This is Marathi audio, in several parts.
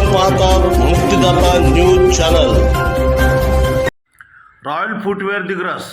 आपण पाहतात Muktidata news channel. Royal Footwear Digras.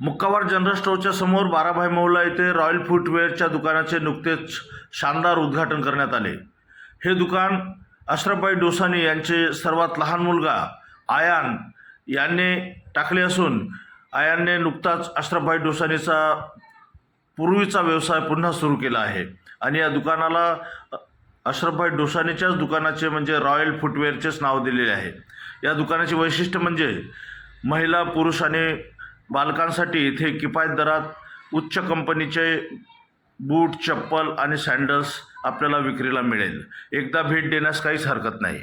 Mukkawar general स्टोअरच्या समोर बाराभाई मौला येथे रॉयल फुटवेअरच्या दुकानाचे नुकतेच शानदार उद्घाटन करण्यात आले. हे दुकान अशरफभाई डोसानी यांचे सर्वात लहान मुलगा आयान यांनी टाकले असून आयानने नुकताच अशरफभाई डोसानीचा पूर्वीचा व्यवसाय पुन्हा सुरू केला आहे. आणि या दुकानाला अशरफभाई डोसानेच्याच दुकानाचे म्हणजे रॉयल फुटवेअरचेच नाव दिलेले आहे. या दुकानाचे वैशिष्ट्य म्हणजे महिला पुरुष आणि बालकांसाठी इथे किफायत दरात उच्च कंपनीचे बूट चप्पल आणि सँडल्स आपल्याला विक्रीला मिळेल. एकदा भेट देण्यास काहीच हरकत नाही.